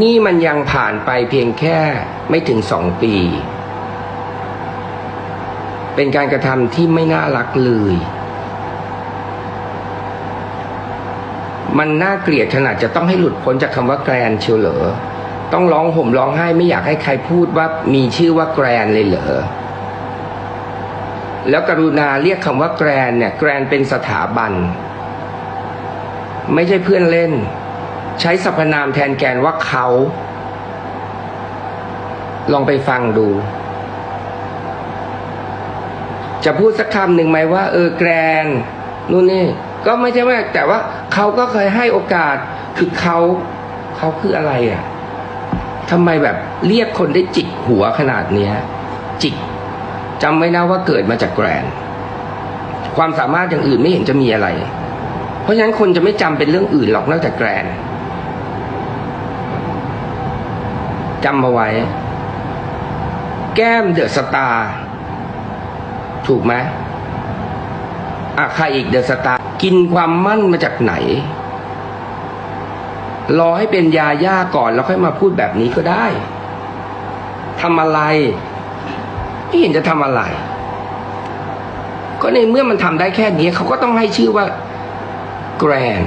นี่มันยังผ่านไปเพียงแค่ไม่ถึงสองปี เป็นการกระทำที่ไม่น่ารักเลย มันน่าเกลียดขนาดจะต้องให้หลุดพ้นจากคำว่าแกรนเชียวเหรอ ต้องร้องห่มร้องไห้ไม่อยากให้ใครพูดว่ามีชื่อว่าแกรนเลยเหรอแล้วกรุณาเรียกคำว่าแกรนเนี่ยแกรนเป็นสถาบัน ไม่ใช่เพื่อนเล่น ใช้สรรพนามแทนแกนว่าเขา ลองไปฟังดู จะพูดสักคำหนึ่งไหมว่า เออแกรนนู่นนี่ ก็ไม่ใช่ว่าแต่ว่าเขาก็เคยให้โอกาสคือเขาเขาคืออะไรอะทำไมแบบเรียกคนได้จิกหัวขนาดเนี้ย จิกจำไว้นะว่าเกิดมาจากแกรนความสามารถอย่างอื่นไม่เห็นจะมีอะไร เพราะฉะนั้นคนจะไม่จำเป็นเรื่องอื่นหรอกนอกจากแกรน จำมาไว้ แก้มเดอะสตาร์ถูกไหมอะใครอีกเดอะสตาร์กินความมั่นมาจากไหน รอให้เป็นยาย่าก่อนแล้วค่อยมาพูดแบบนี้ก็ได้ทำอะไรไม่เห็นจะทำอะไร ก็ในเมื่อมันทำได้แค่นี้เขาก็ต้องให้ชื่อว่าแกรน